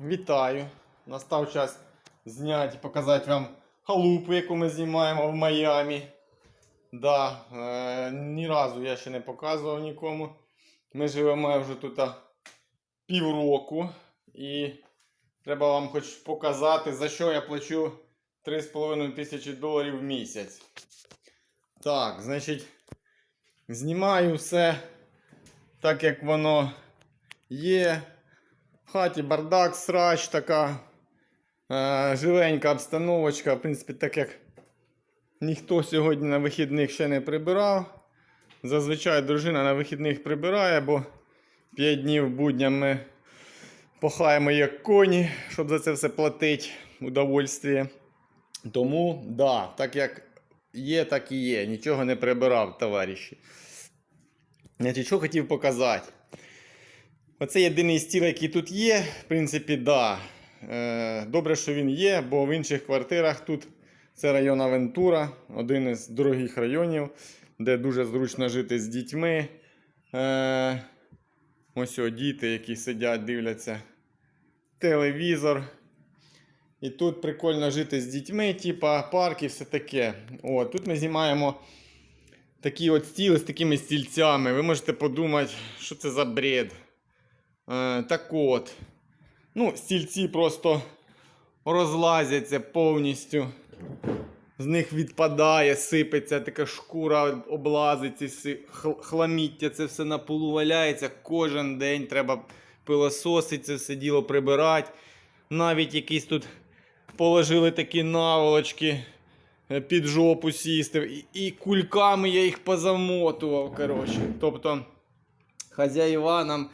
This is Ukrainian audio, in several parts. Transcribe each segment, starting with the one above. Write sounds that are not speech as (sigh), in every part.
Вітаю! Настав час зняти і показати вам халупу, яку ми знімаємо в Майамі. Да, е, ні разу я ще не показував нікому. Ми живемо вже тут півроку і треба вам хоч показати, за що я плачу 3,5 тисячі доларів в місяць. Так, значить, знімаю все так, як воно є. В хаті бардак, срач така. Е, живенька обстановочка. В принципі, так як ніхто сьогодні на вихідних ще не прибирав. Зазвичай дружина на вихідних прибирає, бо 5 днів будням ми пахаємо як коні, щоб за це все платити. Удовольствие. Тому, да, так як є, так і є. Нічого не прибирав, товариші. Значить, що хотів показати. Оце єдиний стіл, який тут є. В принципі, да. Е, Добре, що він є, бо в інших квартирах тут це район Авентура, один із дорогих районів, де дуже зручно жити з дітьми. Е, Ось о, діти, які сидять, дивляться телевізор. І тут прикольно жити з дітьми, типа парк і все таке. О, тут ми знімаємо такі от стіли з такими стільцями. Ви можете подумати, що це за бред. Е, так от. Ну, стільці просто розлазяться повністю. З них відпадає, сипеться, така шкура облазиться, хламіття, це все на полу валяється. Кожен день треба пилососити, це все діло прибирати. Навіть якісь тут положили такі наволочки е, під жопу сісти. І, кульками я їх позамотував. Коротше. Тобто хазяїва нам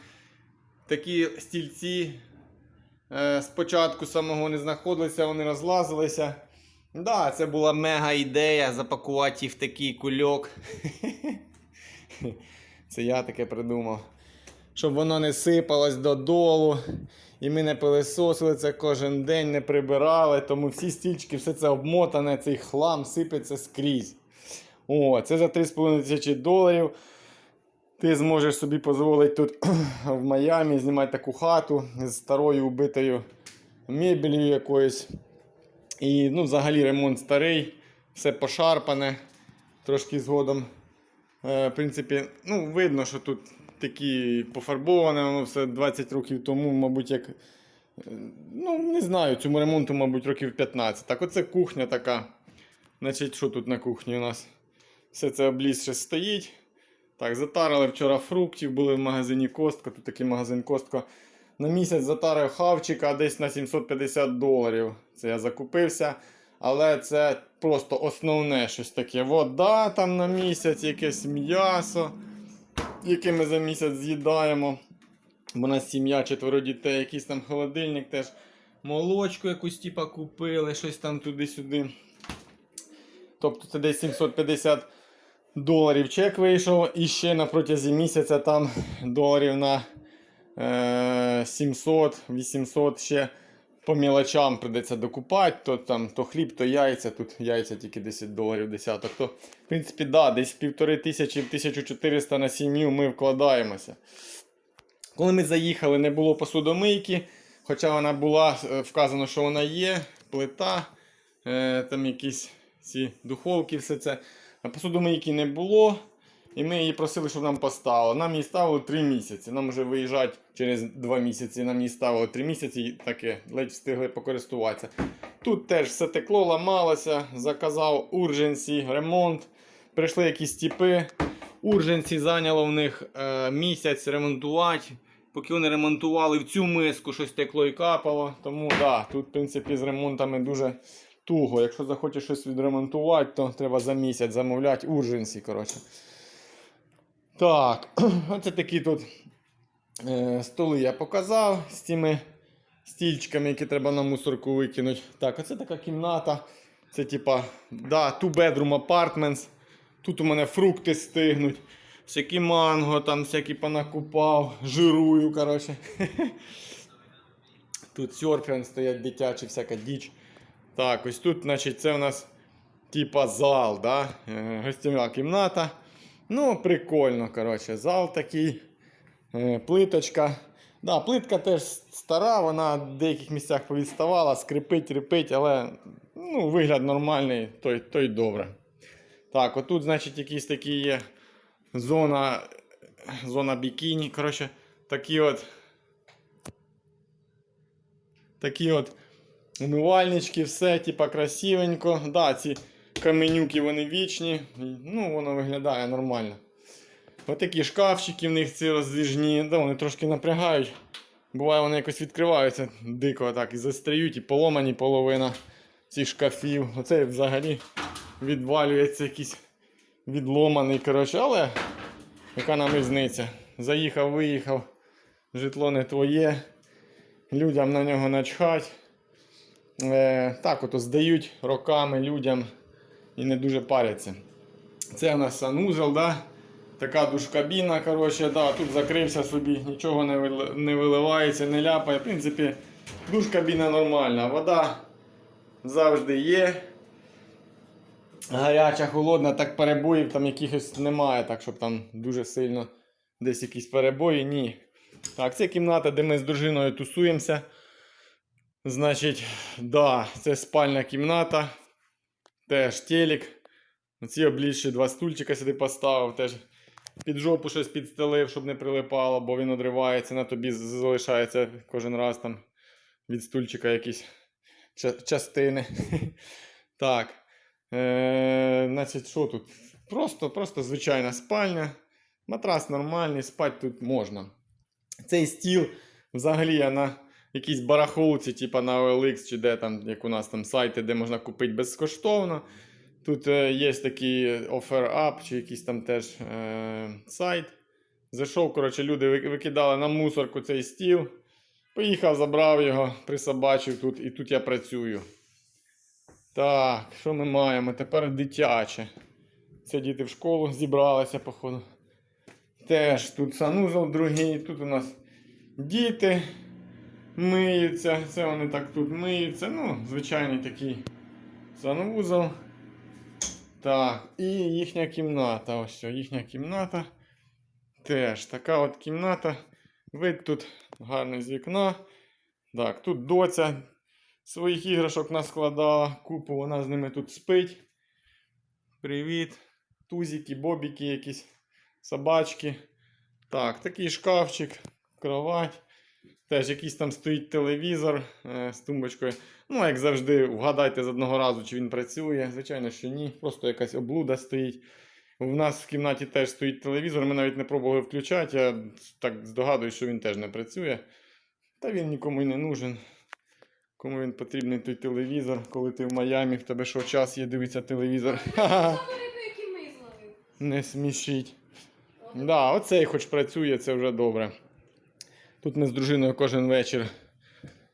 такі стільці е, спочатку самого не знаходилися, вони розлазилися. Да, це була мега ідея запакувати їх в такий кульок. (laughs) Це я таке придумав. Щоб воно не сипалось додолу. І ми не пилисосили це кожен день, не прибирали. Тому всі стільчики, все це обмотане, цей хлам сипеться скрізь. О, це за 3,5 тисячі доларів. Ти зможеш собі дозволити тут (clears throat) в Майамі знімати таку хату з старою убитою мебелью якоюсь. І ну, взагалі ремонт старий, все пошарпане. Трошки згодом. Е, в принципі, ну, видно, що тут такі пофарбоване, воно все 20 років тому, мабуть, як. е, Ну, не знаю, цьому ремонту, мабуть, років 15. Так, оце кухня така. Значить, що тут на кухні у нас? Все це облізше стоїть. Так, затарили вчора фруктів, були в магазині Костка. Тут такий магазин Костка. На місяць затарив хавчика десь на 750 доларів. Це я закупився. Але це просто основне щось таке. Вода там на місяць, якесь м'ясо, яке ми за місяць з'їдаємо. Бо у нас сім'я, четверо дітей, якийсь там холодильник теж. Молочку якусь типа купили, щось там туди-сюди. Тобто це десь 750 доларів чек вийшов. І ще на протязі місяця там доларів на е, 700-800 ще по мілочам прийдеться докупати. То, там, то хліб, то яйця. Тут яйця тільки 10 доларів десяток. То, в принципі, да, десь півтори тисячі, 1400 на сім'ю ми вкладаємося. Коли ми заїхали, не було посудомийки, хоча вона була, е, вказано, що вона є, плита, е, там якісь ці духовки, все це. Посудомийки не було. І ми її просили, щоб нам поставили. Нам її ставили 3 місяці. Нам вже виїжджати через 2 місяці. Нам її ставили 3 місяці і таке, ледь встигли покористуватися. Тут теж все текло, ламалося. Заказав урженсі, ремонт. Прийшли якісь тіпи. Урженсі зайняло в них е, місяць ремонтувати. Поки вони ремонтували в цю миску, щось текло і капало. Тому да, тут, в принципі, з ремонтами дуже туго. Якщо захочеш щось відремонтувати, то треба за місяць замовляти урженсі. коротше. Так, (clears throat) оце такі тут е, столи я показав з цими стільчиками, які треба на мусорку викинути. Так, оце така кімната. Це типа, да, two bedroom apartments. Тут у мене фрукти стигнуть. Всякі манго, там всякі понакупав, жирую, коротше. (laughs) Тут серфінг стоять дитячі, всяка діч. Так, ось тут, значить, це у нас типа зал, да? е, гостєва кімната. Ну, прикольно, коротше, зал такий, е, плиточка. Да, плитка теж стара, вона в деяких місцях повідставала, скрипить, репить, але ну, вигляд нормальний, то, й- то й добре. Так, отут, значить, якісь такі є зона, зона бікіні. Коротше, такі от. Такі от умивальнички, все, типа красивенько. Да, ці каменюки вони вічні. Ну, воно виглядає нормально. Отакі шкафчики в них ці роздвіжні, да, вони трошки напрягають. Буває, вони якось відкриваються дико так і застряють, і поломані половина цих шкафів. Оце взагалі відвалюється якийсь відломаний. Коротше, але яка нам різниця? Заїхав, виїхав, житло не твоє, людям на нього начхать. Е, так от здають роками людям і не дуже паряться. Це у нас санузел, да? така душкабіна, коротше, да, тут закрився собі, нічого не, не виливається, не ляпає. В принципі, душкабіна нормальна. Вода завжди є. Гаряча, холодна, так перебоїв там якихось немає, так щоб там дуже сильно десь якісь перебої, ні. Так, це кімната, де ми з дружиною тусуємося. Значить, да, це спальня кімната. Теж телек. Ці обліччі два стульчика сюди поставив. Теж під жопу щось підстелив, щоб не прилипало, бо він одривається, на тобі залишається кожен раз там від стульчика якісь частини. (laughs) так. Е, значить, що тут? Просто, просто звичайна спальня. Матрас нормальний, спати тут можна. Цей стіл взагалі я на якійсь барахолці, типу на OLX чи де там, як у нас там сайти, де можна купити безкоштовно. Тут е, є такий Offer Up чи якийсь там теж е, сайт. Зайшов, коротше, люди викидали на мусорку цей стіл. Поїхав, забрав його, присобачив тут, і тут я працюю. Так, що ми маємо? Тепер дитяче. Це діти в школу зібралися, походу. Теж тут санузел другий, тут у нас діти миються. Це вони так тут миються. Ну, звичайний такий санвузол. Так, і їхня кімната. Ось що, їхня кімната. Теж така от кімната. Вид тут гарний з вікна. Так, тут доця своїх іграшок наскладала купу, вона з ними тут спить. Привіт. Тузики, бобіки якісь, собачки. Так, такий шкафчик, кровать. Теж якийсь там стоїть телевізор е, з тумбочкою. Ну, як завжди, вгадайте з одного разу, чи він працює. Звичайно, що ні. Просто якась облуда стоїть. У нас в кімнаті теж стоїть телевізор, ми навіть не пробували включати. Я так здогадуюсь, що він теж не працює. Та він нікому й не нужен. Кому він потрібний той телевізор, коли ти в Майамі, в тебе що час є дивитися телевізор. Не смішіть. Да, оцей хоч працює, це вже добре. Тут ми з дружиною кожен вечір,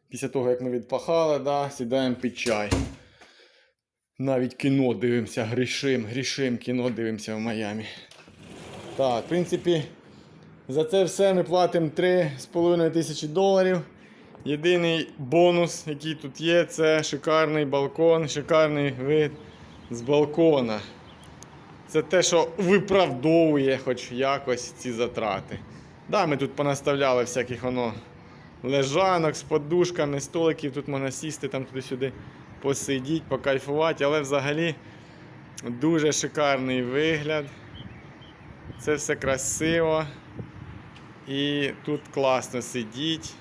після того, як ми відпахали, да, сідаємо під чай. Навіть кіно дивимося, грішим, грішим кіно дивимося в Майамі. Так, в принципі, за це все ми платимо 3,5 тисячі доларів. Єдиний бонус, який тут є, це шикарний балкон, шикарний вид з балкона. Це те, що виправдовує хоч якось ці затрати. Да, ми тут понаставляли всяких воно лежанок з подушками, столиків, тут можна сісти там туди-сюди, посидіти, покайфувати, але взагалі дуже шикарний вигляд. Це все красиво. І тут класно сидіть.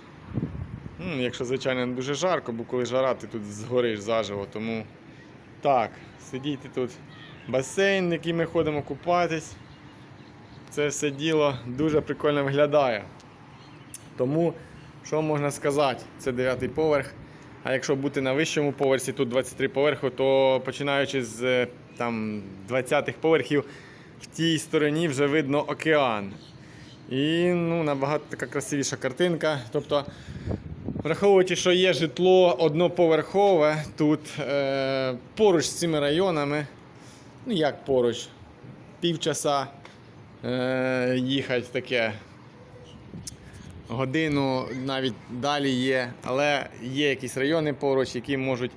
Ну, якщо, звичайно, не дуже жарко, бо коли жара, ти тут згориш заживо. Тому так, сидіти тут басейн, в який ми ходимо купатись. Це все діло дуже прикольно виглядає. Тому, що можна сказати, це 9 поверх. А якщо бути на вищому поверсі, тут 23 поверхи, то починаючи з е, там, 20-х поверхів, в тій стороні вже видно океан. І ну, набагато така красивіша картинка. Тобто, враховуючи, що є житло одноповерхове тут е, поруч з цими районами, ну як поруч, півчаса е, їхати таке. Годину навіть далі є, але є якісь райони поруч, які можуть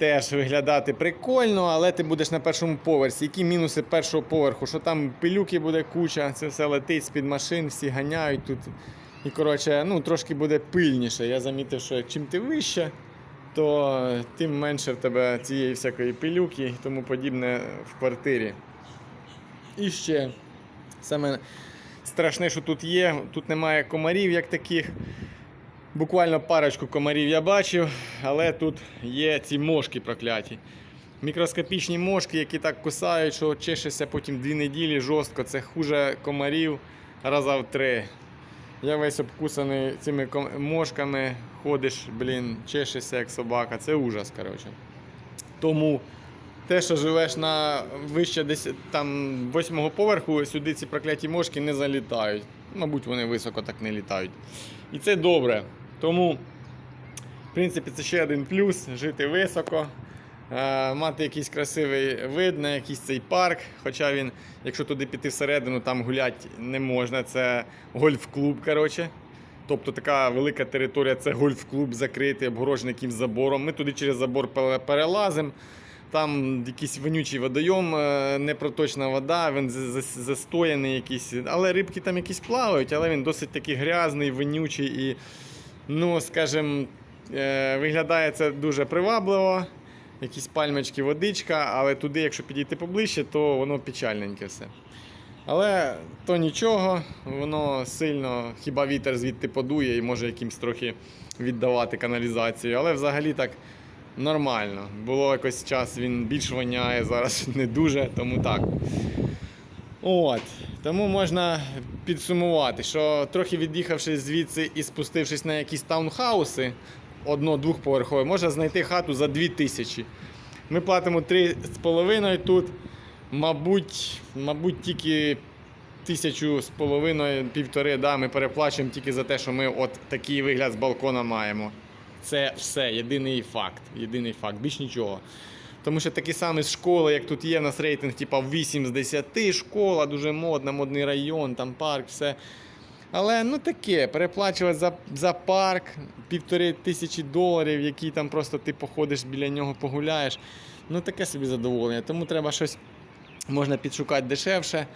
теж виглядати прикольно, але ти будеш на першому поверсі. Які мінуси першого поверху? Що там пилюки буде куча, це все летить з-під машин, всі ганяють тут. І коротше, ну, трошки буде пильніше. Я замітив, що чим ти вище, то тим менше в тебе цієї всякої пилюки і тому подібне в квартирі. І ще саме страшне, що тут є, тут немає комарів як таких. Буквально парочку комарів я бачив, але тут є ці мошки прокляті. Мікроскопічні мошки, які так кусають, що чешешся потім дві неділі жорстко. Це хуже комарів раза в три. Я весь обкусаний цими мошками, ходиш, блін, чешешся як собака. Це ужас, коротше. Тому те, що живеш на вище десь там восьмого поверху, сюди ці прокляті мошки не залітають. Мабуть, вони високо так не літають. І це добре. Тому, в принципі, це ще один плюс жити високо. е, Мати якийсь красивий вид на якийсь цей парк. Хоча він, якщо туди піти всередину, там гуляти не можна. Це гольф-клуб. коротше. Тобто така велика територія це гольф-клуб закритий, обгорожений якимсь забором. Ми туди через забор перелазимо. Там якийсь вонючий водойом, е, непроточна вода, він за- за- застояний якийсь. Але рибки там якісь плавають, але він досить такий грязний, вонючий і, ну, скажімо, е, виглядає це дуже привабливо. Якісь пальмочки, водичка, але туди, якщо підійти поближче, то воно печальненьке все. Але то нічого, воно сильно, хіба вітер звідти подує і може якимсь трохи віддавати каналізацію. Але взагалі так нормально. Було якось час, він більш воняє, зараз (laughs) не дуже, тому так. От. Тому можна підсумувати, що трохи від'їхавши звідси і спустившись на якісь таунхауси, одно-двохповерхові, можна знайти хату за 2000. Ми платимо 3,5 тут. Мабуть, мабуть, тільки тисячу з половиною, півтори, да, ми переплачуємо тільки за те, що ми от такий вигляд з балкона маємо. Це все, єдиний факт. Єдиний факт, більш нічого. Тому що такі самі школи, як тут є, у нас рейтинг, типа 8 з 10, школа дуже модна, модний район, там парк, все. Але ну таке, переплачувати за, за парк півтори тисячі доларів, які там просто ти походиш біля нього, погуляєш. Ну таке собі задоволення. Тому треба щось можна підшукати дешевше.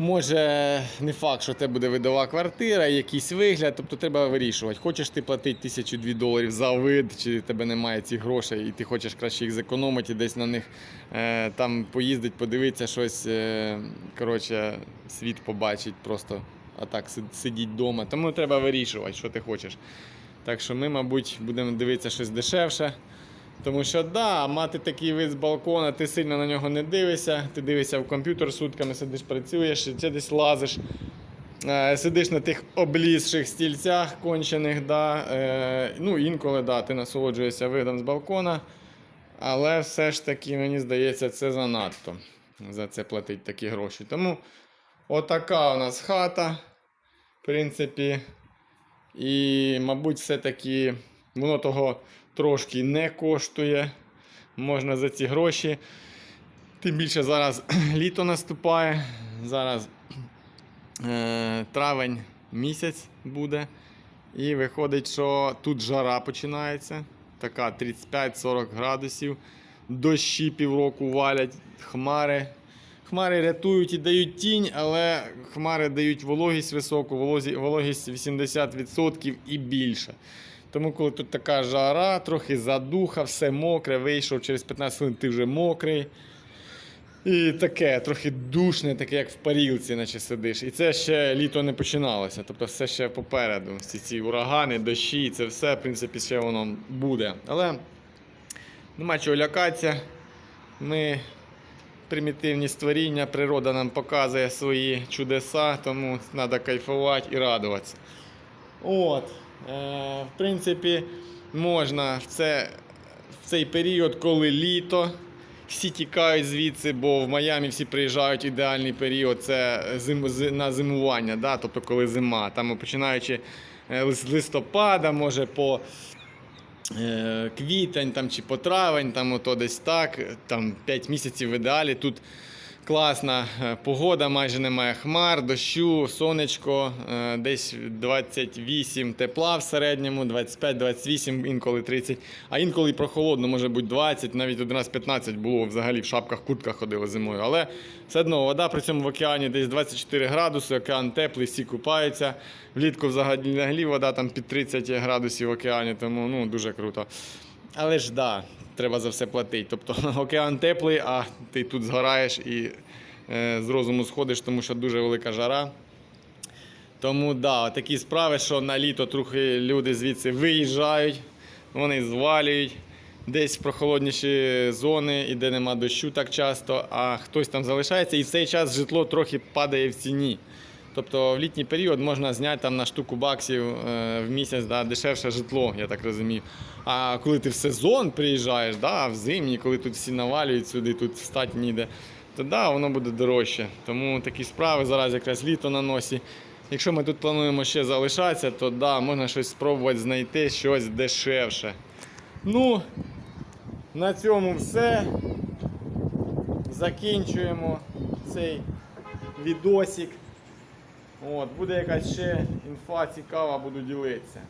Може, не факт, що це буде видова квартира, якийсь вигляд, тобто треба вирішувати. Хочеш ти платити тисячу дві доларів за вид, чи тебе немає цих грошей, і ти хочеш краще їх зекономити десь на них е, там поїздити, подивитися щось, е, коротше, світ побачить просто, а так сидіть вдома. Тому треба вирішувати, що ти хочеш. Так що ми, мабуть, будемо дивитися щось дешевше. Тому що да, мати такий вид з балкона, ти сильно на нього не дивишся, ти дивишся в комп'ютер сутками, сидиш, працюєш, і ти десь лазиш. Е, сидиш на тих облізших стільцях кончених, да, е, ну інколи да, ти насолоджуєшся видом з балкона. Але все ж таки, мені здається, це занадто. За це платить такі гроші. Тому отака у нас хата, в принципі. І, мабуть, все-таки воно того трошки не коштує. Можна за ці гроші. Тим більше зараз (clears throat) літо наступає. Зараз е, травень місяць буде. І виходить, що тут жара починається. Така 35-40 градусів. Дощі півроку валять, хмари. Хмари рятують і дають тінь, але хмари дають вологість високу, вологість 80% і більше. Тому, коли тут така жара, трохи задуха, все мокре, вийшов через 15 хвилин, ти вже мокрий. І таке, трохи душне, таке, як в парілці, наче сидиш. І це ще літо не починалося. Тобто все ще попереду. Всі ці урагани, дощі, це все, в принципі, ще воно буде. Але нема чого лякатися. Ми примітивні створіння, природа нам показує свої чудеса, тому треба кайфувати і радуватися. От, в принципі, можна в, це, в цей період, коли літо, всі тікають звідси, бо в Майамі всі приїжджають ідеальний період це зим, зи- на зимування, да? тобто коли зима. Там починаючи е, з листопада, може по е, квітень там, чи по травень, там ото десь так, там 5 місяців в ідеалі. Тут Класна е, погода, майже немає хмар, дощу, сонечко, е, десь 28 тепла в середньому, 25-28, інколи 30, а інколи прохолодно, може бути 20, навіть один раз 15 було взагалі в шапках, куртках ходили зимою. Але все одно вода при цьому в океані десь 24 градуси, океан теплий, всі купаються. Влітку взагалі вода там під 30 градусів в океані, тому ну, дуже круто. Але ж да, треба за все платити. Тобто (laughs) океан теплий, а ти тут згораєш і е, з розуму сходиш, тому що дуже велика жара. Тому да, такі справи, що на літо трохи люди звідси виїжджають, вони звалюють десь в прохолодніші зони, і де нема дощу так часто, а хтось там залишається, і в цей час житло трохи падає в ціні. Тобто в літній період можна зняти там на штуку баксів е, в місяць да, дешевше житло, я так розумію. А коли ти в сезон приїжджаєш, да, в зимній, коли тут всі навалюють сюди, тут встати ніде, то да, воно буде дорожче. Тому такі справи зараз якраз літо на носі. Якщо ми тут плануємо ще залишатися, то да, можна щось спробувати знайти, щось дешевше. Ну, на цьому все. Закінчуємо цей відосик. От, буде якась ще інфа цікава, буду ділитися.